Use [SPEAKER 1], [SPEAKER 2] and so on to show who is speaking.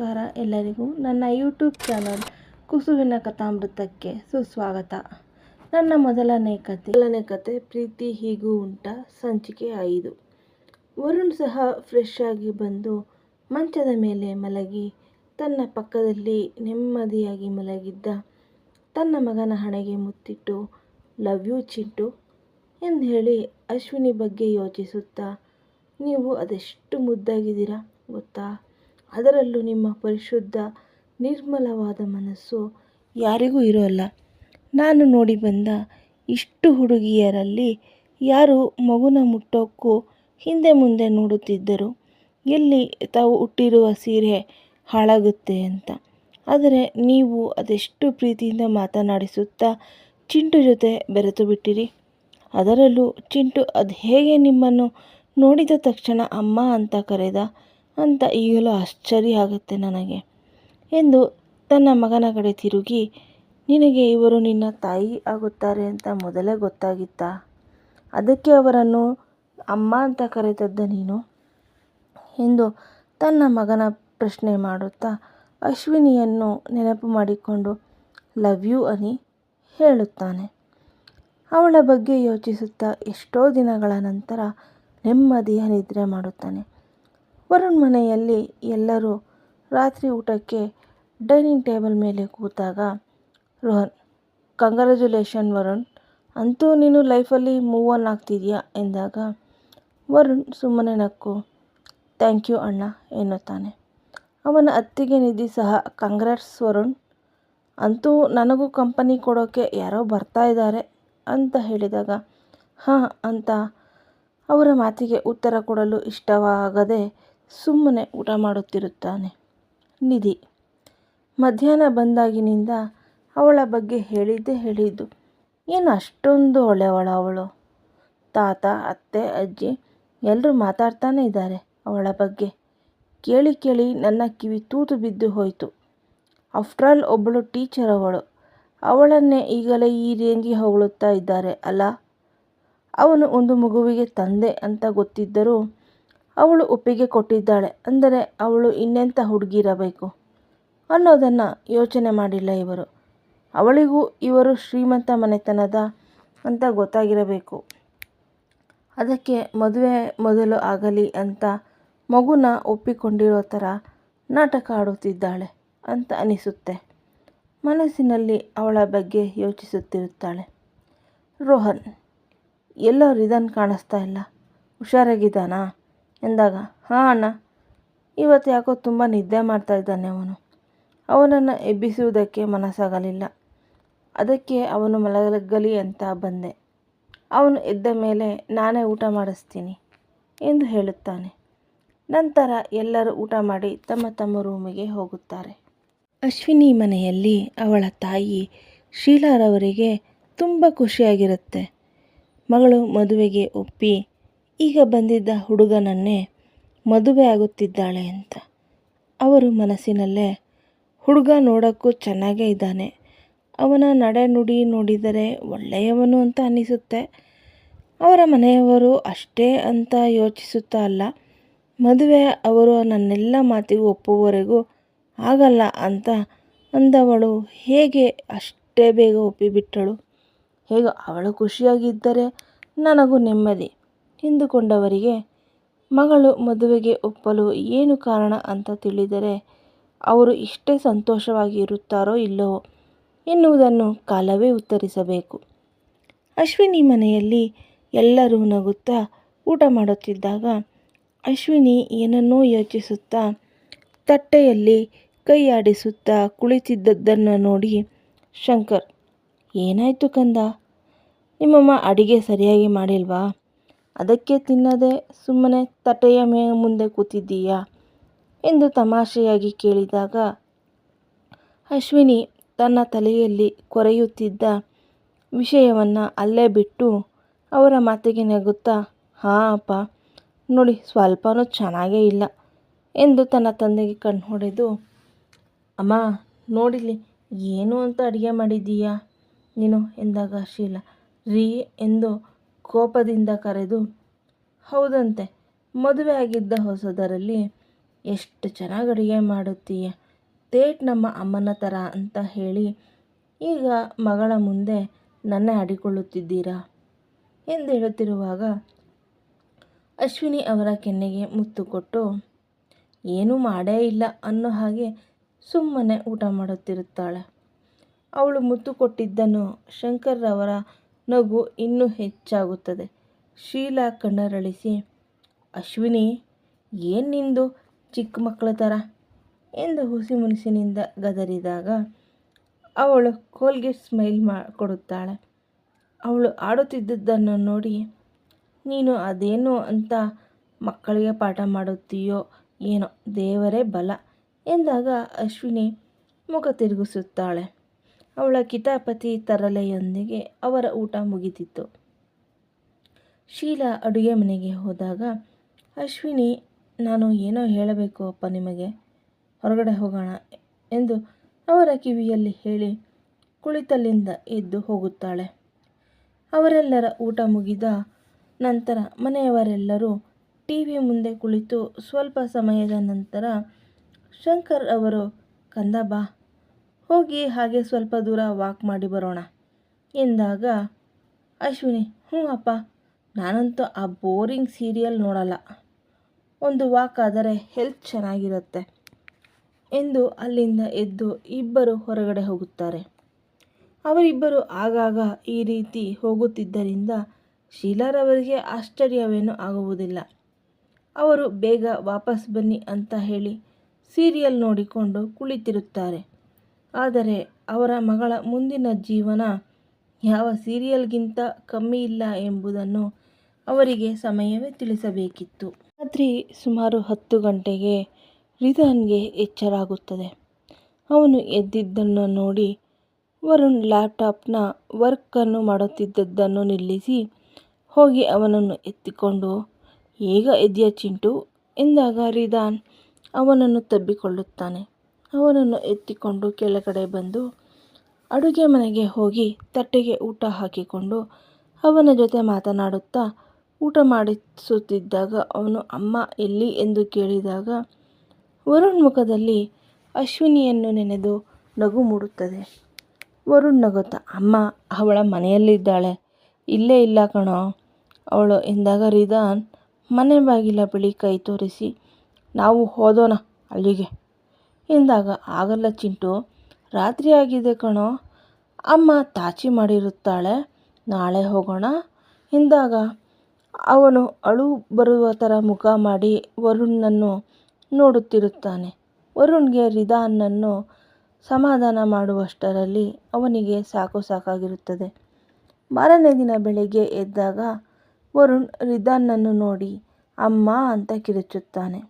[SPEAKER 1] ನಮಸ್ಕಾರ ಎಲ್ಲರಿಗೂ. ನನ್ನ ಯೂಟ್ಯೂಬ್ ಚಾನಲ್ ಕುಸುವಿನ ಕಥಾಮೃತಕ್ಕೆ ಸುಸ್ವಾಗತ. ನನ್ನ ಮೊದಲನೇ ಕತೆ. ಮೊದಲನೇ ಕತೆ, ಪ್ರೀತಿ ಹೀಗೂ ಉಂಟ, ಸಂಚಿಕೆ ಐದು. ವರುಣ್ ಸಹ ಫ್ರೆಶ್ ಆಗಿ ಬಂದು ಮಂಚದ ಮೇಲೆ ಮಲಗಿ, ತನ್ನ ಪಕ್ಕದಲ್ಲಿ ನೆಮ್ಮದಿಯಾಗಿ ಮಲಗಿದ್ದ ತನ್ನ ಮಗನ ಹಣೆಗೆ ಮುತ್ತಿಟ್ಟು ಲವ್ ಯು ಚಿಟ್ಟು ಎಂದು ಹೇಳಿ ಅಶ್ವಿನಿ ಬಗ್ಗೆ ಯೋಚಿಸುತ್ತಾ, ನೀವು ಅದೆಷ್ಟು ಮುದ್ದಾಗಿದ್ದೀರಾ ಗೊತ್ತಾ? ಅದರಲ್ಲೂ ನಿಮ್ಮ ಪರಿಶುದ್ಧ, ನಿರ್ಮಲವಾದ ಮನಸ್ಸು ಯಾರಿಗೂ ಇರೋಲ್ಲ. ನಾನು ನೋಡಿ ಬಂದ ಇಷ್ಟು ಹುಡುಗಿಯರಲ್ಲಿ ಯಾರು ಮಗುನ ಮುಟ್ಟೋಕ್ಕೂ ಹಿಂದೆ ಮುಂದೆ ನೋಡುತ್ತಿದ್ದರು. ಎಲ್ಲಿ ತಾವು ಹುಟ್ಟಿರುವ ಸೀರೆ ಹಾಳಾಗುತ್ತೆ ಅಂತ. ಆದರೆ ನೀವು ಅದೆಷ್ಟು ಪ್ರೀತಿಯಿಂದ ಮಾತನಾಡಿಸುತ್ತಾ ಚಿಂಟು ಜೊತೆ ಬೆರೆತು ಬಿಟ್ಟಿರಿ. ಅದರಲ್ಲೂ ಚಿಂಟು, ಅದು ಹೇಗೆ ನಿಮ್ಮನ್ನು ನೋಡಿದ ತಕ್ಷಣ ಅಮ್ಮ ಅಂತ ಕರೆದ. ಅಂತ ಈಗಲೂ ಆಶ್ಚರ್ಯ ಆಗುತ್ತೆ ನನಗೆ ಎಂದು ತನ್ನ ಮಗನ ಕಡೆ ತಿರುಗಿ, ನಿನಗೆ ಇವರು ನಿನ್ನ ತಾಯಿ ಆಗುತ್ತಾರೆ ಅಂತ ಮೊದಲೇ ಗೊತ್ತಾಗಿತ್ತಾ? ಅದಕ್ಕೆ ಅವರನ್ನು ಅಮ್ಮ ಅಂತ ಕರೆತದ್ದ ನೀನು? ಎಂದು ತನ್ನ ಮಗನ ಪ್ರಶ್ನೆ ಮಾಡುತ್ತಾ ಅಶ್ವಿನಿಯನ್ನು ನೆನಪು ಮಾಡಿಕೊಂಡು, ಲವ್ ಯು ಅನಿ ಹೇಳುತ್ತಾನೆ. ಅವಳ ಬಗ್ಗೆ ಯೋಚಿಸುತ್ತಾ ಎಷ್ಟೋ ದಿನಗಳ ನಂತರ ನೆಮ್ಮದಿಯ ನಿದ್ರೆ ಮಾಡುತ್ತಾನೆ. ವರುಣ್ ಮನೆಯಲ್ಲಿ ಎಲ್ಲರೂ ರಾತ್ರಿ ಊಟಕ್ಕೆ ಡೈನಿಂಗ್ ಟೇಬಲ್ ಮೇಲೆ ಕೂತಾಗ ರೋಹನ್ ಕಂಗ್ರ್ಯಾಚುಲೇಷನ್ ವರುಣ್. ಅಂತೂ ನೀನು ಲೈಫಲ್ಲಿ ಮೂವ್ ಆನ್ ಆಗ್ತಿದೆಯಾ? ಎಂದಾಗ, ವರುಣ್, ಸುಮ್ಮನೆ ನಕ್ಕು. ಥ್ಯಾಂಕ್ ಯು ಅಣ್ಣ, ಎನ್ನುತ್ತಾನೆ. ಅವನ ಅತ್ತಿಗೆ ನಿಧಿ ಸಹ. ಕಂಗ್ರಾಟ್ಸ್ ವರುಣ್. ಅಂತೂ ನನಗೂ ಕಂಪನಿ ಕೊಡೋಕ್ಕೆ ಯಾರೋ ಬರ್ತಾ ಇದ್ದಾರೆ, ಅಂತ ಹೇಳಿದಾಗ, ಹಾಂ, ಅಂತ ಅವರ ಮಾತಿಗೆ ಉತ್ತರ ಕೊಡಲು ಇಷ್ಟವಾಗದೆ ಸುಮ್ಮನೆ ಊಟ ಮಾಡುತ್ತಿರುತ್ತಾನೆ. ನಿಧಿ, ಮಧ್ಯಾಹ್ನ ಬಂದಾಗಿನಿಂದ ಅವಳ ಬಗ್ಗೆ ಹೇಳಿದ್ದೇ ಹೇಳಿದ್ದು. ಏನು ಅಷ್ಟೊಂದು ಒಳ್ಳೆಯವಳ ಅವಳು? ತಾತ, ಅತ್ತೆ, ಅಜ್ಜಿ ಎಲ್ಲರೂ ಮಾತಾಡ್ತಾನೇ ಇದ್ದಾರೆ ಅವಳ ಬಗ್ಗೆ. ಕೇಳಿ ಕೇಳಿ ನನ್ನ ಕಿವಿ ತೂತು ಬಿದ್ದು ಹೋಯಿತು. ಆಫ್ಟ್ರಾಲ್ ಒಬ್ಬಳು ಟೀಚರ್ ಅವಳು. ಅವಳನ್ನೇ ಈಗಲೇ ಈ ರೇಂಜಿಗೆ ಹೊಗಳುತ್ತಾ ಇದ್ದಾರೆ, ಅಲ್ಲ? ಅವನು ಒಂದು ಮಗುವಿಗೆ ತಂದೆ ಅಂತ ಗೊತ್ತಿದ್ದರೂ ಅವಳು ಒಪ್ಪಿಗೆ ಕೊಟ್ಟಿದ್ದಾಳೆ ಅಂದರೆ ಅವಳು ಇನ್ನೆಂಥ ಹುಡುಗಿರಬೇಕು? ಅನ್ನೋದನ್ನು ಯೋಚನೆ ಮಾಡಿಲ್ಲ ಇವರು. ಅವಳಿಗೂ ಇವರು ಶ್ರೀಮಂತ ಮನೆತನದ ಅಂತ ಗೊತ್ತಾಗಿರಬೇಕು. ಅದಕ್ಕೆ ಮದುವೆ ಮೊದಲು ಆಗಲಿ ಅಂತ ಮಗುನ ಒಪ್ಪಿಕೊಂಡಿರೋ ಥರ ನಾಟಕ ಆಡುತ್ತಿದ್ದಾಳೆ ಅಂತ ಅನಿಸುತ್ತೆ. ಮನಸ್ಸಿನಲ್ಲಿ ಅವಳ ಬಗ್ಗೆ ಯೋಚಿಸುತ್ತಿರುತ್ತಾಳೆ. ರೋಹನ್, ಎಲ್ಲೋ ರಿದನ್ ಕಾಣಿಸ್ತಾ ಇಲ್ಲ. ಹುಷಾರಾಗಿದ್ದಾನಾ? ಎಂದಾಗ, ಹಾಂ ಅಣ್ಣ. ಇವತ್ತು ಯಾಕೋ ತುಂಬ ನಿದ್ದೆ ಮಾಡ್ತಾ ಇದ್ದಾನೆ ಅವನು. ಅವನನ್ನು ಎಬ್ಬಿಸುವುದಕ್ಕೆ ಮನಸ್ಸಾಗಲಿಲ್ಲ. ಅದಕ್ಕೆ ಅವನು ಮಲಗಲಿ ಅಂತ ಬಂದೆ. ಅವನು ಎದ್ದ ಮೇಲೆ ನಾನೇ ಊಟ ಮಾಡಿಸ್ತೀನಿ ಎಂದು ಹೇಳುತ್ತಾನೆ. ನಂತರ ಎಲ್ಲರೂ ಊಟ ಮಾಡಿ ತಮ್ಮ ತಮ್ಮ ರೂಮಿಗೆ ಹೋಗುತ್ತಾರೆ. ಅಶ್ವಿನಿ ಮನೆಯಲ್ಲಿ ಅವಳ ತಾಯಿ ಶೀಲಾರವರಿಗೆ ತುಂಬ ಖುಷಿಯಾಗಿರುತ್ತೆ. ಮಗಳು ಮದುವೆಗೆ ಒಪ್ಪಿ ಈಗ ಬಂದಿದ್ದ ಹುಡುಗನನ್ನೇ ಮದುವೆ ಆಗುತ್ತಿದ್ದಾಳೆ ಅಂತ. ಅವರು ಮನಸ್ಸಿನಲ್ಲೇ, ಹುಡುಗ ನೋಡೋಕ್ಕೂ ಚೆನ್ನಾಗೇ ಇದ್ದಾನೆ. ಅವನ ನಡೆ ನುಡಿ ನೋಡಿದರೆ ಒಳ್ಳೆಯವನು ಅಂತ ಅನ್ನಿಸುತ್ತೆ. ಅವರ ಮನೆಯವರು ಅಷ್ಟೇ ಅಂತ ಯೋಚಿಸುತ್ತಾ ಅಲ್ಲ. ಮದುವೆ ಅವರು ನನ್ನೆಲ್ಲ ಮಾತಿಗೂ ಒಪ್ಪುವವರೆಗೂ ಆಗಲ್ಲ ಅಂತ ಅಂದವಳು. ಹೇಗೆ ಅಷ್ಟೇ ಬೇಗ ಒಪ್ಪಿಬಿಟ್ಟಳು. ಹೇಗೋ ಅವಳು ಖುಷಿಯಾಗಿದ್ದರೆ ನನಗೂ ನೆಮ್ಮದಿ. ಎಂದುಕೊಂಡವರಿಗೆ ಮಗಳು ಮದುವೆಗೆ ಒಪ್ಪಲು ಏನು ಕಾರಣ ಅಂತ ತಿಳಿದರೆ ಅವರು ಇಷ್ಟೇ ಸಂತೋಷವಾಗಿ ಇರುತ್ತಾರೋ ಇಲ್ಲೋ ಎನ್ನುವುದನ್ನು ಕಾಲವೇ ಉತ್ತರಿಸಬೇಕು. ಅಶ್ವಿನಿ ಮನೆಯಲ್ಲಿ ಎಲ್ಲರೂ ನಗುತ್ತಾ ಊಟ ಮಾಡುತ್ತಿದ್ದಾಗ ಅಶ್ವಿನಿ ಏನನ್ನೋ ಯೋಚಿಸುತ್ತಾ ತಟ್ಟೆಯಲ್ಲಿ ಕೈಯಾಡಿಸುತ್ತಾ ಕುಳಿತಿದ್ದದ್ದನ್ನು ನೋಡಿ ಶಂಕರ್, ಏನಾಯಿತು ಕಂದ? ನಿಮ್ಮಮ್ಮ ಅಡಿಗೆ ಸರಿಯಾಗಿ ಮಾಡಿಲ್ವಾ? ಅದಕ್ಕೆ ತಿನ್ನದೆ ಸುಮ್ಮನೆ ತಟ್ಟೆಯ ಮೇ, ಮುಂದೆ ಕೂತಿದ್ದೀಯಾ? ಎಂದು ತಮಾಷೆಯಾಗಿ ಕೇಳಿದಾಗ, ಅಶ್ವಿನಿ ತನ್ನ ತಲೆಯಲ್ಲಿ ಕೊರೆಯುತ್ತಿದ್ದ ವಿಷಯವನ್ನು ಅಲ್ಲೇ ಬಿಟ್ಟು ಅವರ ಮಾತಿಗೆ ನಗುತ್ತಾ, ಹಾಂ ಅಪ್ಪ, ನೋಡಿ ಸ್ವಲ್ಪನೂ ಚೆನ್ನಾಗೇ ಇಲ್ಲ ಎಂದು ತನ್ನ ತಂದೆಗೆ ಕಣ್ಣು ಹೊಡೆದು, ಅಮ್ಮ ನೋಡಿಲಿ ಏನು ಅಂತ ಅಡುಗೆ ಮಾಡಿದ್ದೀಯಾ? ನೀನು ಎಂದಾಗ ಶೀಲ ರೀ ಎಂದು ಕೋಪದಿಂದ ಕರೆದು, ಹೌದಂತೆ, ಮದುವೆ ಆಗಿದ್ದ ಹೊಸದರಲ್ಲಿ ಎಷ್ಟು ಚೆನ್ನಾಗಿ ಅಡುಗೆ ಮಾಡುತ್ತೀಯ, ತೇಟ್ ನಮ್ಮ ಅಮ್ಮನ ಥರ ಅಂತ ಹೇಳಿ, ಈಗ ಮಗಳ ಮುಂದೆ ನನ್ನ ಆಡಿಕೊಳ್ಳುತ್ತಿದ್ದೀರಾ? ಎಂದು ಹೇಳುತ್ತಿರುವಾಗ ಅಶ್ವಿನಿ ಅವರ ಕೆನ್ನೆಗೆ ಮುತ್ತು ಕೊಟ್ಟು, ಏನೂ ಮಾಡೇ ಇಲ್ಲ ಅನ್ನೋ ಹಾಗೆ ಸುಮ್ಮನೆ ಊಟ ಮಾಡುತ್ತಿರುತ್ತಾಳೆ. ಅವಳು ಮುತ್ತು ಕೊಟ್ಟಿದ್ದನ್ನು ಶಂಕರ್ರವರ ನಗು ಇನ್ನೂ ಹೆಚ್ಚಾಗುತ್ತದೆ. ಶೀಲಾ ಕಣ್ಣರಳಿಸಿ, ಅಶ್ವಿನಿ, ಏನು ನಿಂದು ಚಿಕ್ಕ ಮಕ್ಕಳ ಥರ ಎಂದು ಹುಸಿ ಮುನಿಸಿನಿಂದ ಗದರಿದಾಗ ಅವಳು ಕೋಲ್ಗೇಟ್ ಸ್ಮೈಲ್ ಮಾ, ಕೊಡುತ್ತಾಳೆ. ಅವಳು ಆಡುತ್ತಿದ್ದುದನ್ನು ನೋಡಿ, ನೀನು ಅದೇನು ಅಂತ ಮಕ್ಕಳಿಗೆ ಪಾಠ ಮಾಡುತ್ತೀಯೋ ಏನೋ, ದೇವರೇ ಬಲ ಎಂದಾಗ ಅಶ್ವಿನಿ ಮುಖ ತಿರುಗಿಸುತ್ತಾಳೆ. ಅವಳ ಕಿತಾಪತಿ ತರಲೆಯೊಂದಿಗೆ ಅವರ ಊಟ ಮುಗಿದಿತ್ತು. ಶೀಲಾ ಅಡುಗೆ ಮನೆಗೆ ಹೋದಾಗ, ಅಶ್ವಿನಿ, ನಾನು ಏನೋ ಹೇಳಬೇಕು ಅಪ್ಪ ನಿಮಗೆ. ಹೊರಗಡೆ ಹೋಗೋಣ ಎಂದು ಅವರ ಕಿವಿಯಲ್ಲಿ ಹೇಳಿ ಕುಳಿತಲ್ಲಿಂದ ಎದ್ದು ಹೋಗುತ್ತಾಳೆ. ಅವರೆಲ್ಲರ ಊಟ ಮುಗಿದ ನಂತರ ಮನೆಯವರೆಲ್ಲರೂ ಟಿ ವಿ ಮುಂದೆ ಕುಳಿತು ಸ್ವಲ್ಪ ಸಮಯದ ನಂತರ ಶಂಕರ್ ಅವರು, ಕಂದ ಬಾ ಹೋಗಿ ಹಾಗೆ ಸ್ವಲ್ಪ ದೂರ ವಾಕ್ ಮಾಡಿ ಬರೋಣ. ಎಂದಾಗ, ಅಶ್ವಿನಿ, ಹ್ಞೂ ಅಪ್ಪ. ನಾನಂತೂ ಆ ಬೋರಿಂಗ್ ಸೀರಿಯಲ್ ನೋಡಲ್ಲ. ಒಂದು ವಾಕ್ ಆದರೆ ಹೆಲ್ತ್ ಚೆನ್ನಾಗಿರುತ್ತೆ ಎಂದು ಅಲ್ಲಿಂದ ಎದ್ದು ಇಬ್ಬರು ಹೊರಗಡೆ ಹೋಗುತ್ತಾರೆ. ಅವರಿಬ್ಬರು ಆಗಾಗ ಈ ರೀತಿ ಹೋಗುತ್ತಿದ್ದರಿಂದ ಶೀಲಾರವರಿಗೆ ಆಶ್ಚರ್ಯವೇನೂ ಆಗುವುದಿಲ್ಲ. ಅವರು ಬೇಗ ವಾಪಸ್ ಬನ್ನಿ ಅಂತ ಹೇಳಿ ಸೀರಿಯಲ್ ನೋಡಿಕೊಂಡು ಕುಳಿತಿರುತ್ತಾರೆ. ಆದರೆ ಅವರ ಮಗಳ ಮುಂದಿನ ಜೀವನ ಯಾವ ಸೀರಿಯಲ್ಗಿಂತ ಕಮ್ಮಿ ಇಲ್ಲ ಎಂಬುದನ್ನು ಅವರಿಗೆ ಸಮಯವೇ ತಿಳಿಸಬೇಕಿತ್ತು. ರಾತ್ರಿ ಸುಮಾರು ಹತ್ತು ಗಂಟೆಗೆ ರಿಧನ್ಗೆ ಎಚ್ಚರಾಗುತ್ತದೆ. ಅವನು ಎದ್ದಿದ್ದನ್ನು ನೋಡಿ ವರುಣ್ ಲ್ಯಾಪ್ಟಾಪ್ನ ವರ್ಕನ್ನು ಮಾಡುತ್ತಿದ್ದದ್ದನ್ನು ನಿಲ್ಲಿಸಿ ಹೋಗಿ ಅವನನ್ನು ಎತ್ತಿಕೊಂಡು, ಈಗ ಎದ್ಯಾ ಚಿಂಟು? ಎಂದಾಗ ರಿಧಾನ್ ಅವನನ್ನು ತಬ್ಬಿಕೊಳ್ಳುತ್ತಾನೆ. ಅವನನ್ನು ಎತ್ತಿಕೊಂಡು ಕೆಳಗಡೆ ಬಂದು ಅಡುಗೆ ಮನೆಗೆ ಹೋಗಿ ತಟ್ಟೆಗೆ ಊಟ ಹಾಕಿಕೊಂಡು ಅವನ ಜೊತೆ ಮಾತನಾಡುತ್ತಾ ಊಟ ಮಾಡಿಸುತ್ತಿದ್ದಾಗ ಅವನು, ಅಮ್ಮ, ಎಲ್ಲಿ? ಎಂದು ಕೇಳಿದಾಗ ವರುಣ್ ಮುಖದಲ್ಲಿ ಅಶ್ವಿನಿಯನ್ನು ನೆನೆದು ನಗು ಮೂಡುತ್ತದೆ. ವರುಣ್ ನಗುತ್ತ, ಅಮ್ಮ, ಅವಳ ಮನೆಯಲ್ಲಿದ್ದಾಳೆ. ಇಲ್ಲೇ ಇಲ್ಲ ಕಣೋ. ಅವಳು ಎಂದಾಗ ರಿದಾನ್ ಮನೆ ಬಾಗಿಲ ಬಳಿ ಕೈ ತೋರಿಸಿ, ನಾವು ಹೋದೋಣ ಅಲ್ಲಿಗೆ. ಎಂದಾಗ ಆಗಲ್ಲ ಚಿಂಟು. ರಾತ್ರಿ ಆಗಿದೆ ಕಣೋ. ಅಮ್ಮ ತಾಚಿ ಮಾಡಿರುತ್ತಾಳೆ. ನಾಳೆ ಹೋಗೋಣ? ಎಂದಾಗ ಅವನು ಅಳು ಬರುವ ಥರ ಮುಖ ಮಾಡಿ ವರುಣನನ್ನು ನೋಡುತ್ತಿರುತ್ತಾನೆ. ವರುಣ್ಗೆ ರಿದಾನನ್ನು ಸಮಾಧಾನ ಮಾಡುವಷ್ಟರಲ್ಲಿ ಅವನಿಗೆ ಸಾಕು ಸಾಕಾಗಿರುತ್ತದೆ. ಮಾರನೇ ದಿನ ಬೆಳಿಗ್ಗೆ ಎದ್ದಾಗ ವರುಣ್ ರಿದಾನ್ನನ್ನು ನೋಡಿ, ಅಮ್ಮ ಅಂತ ಕಿರುಚುತ್ತಾನೆ.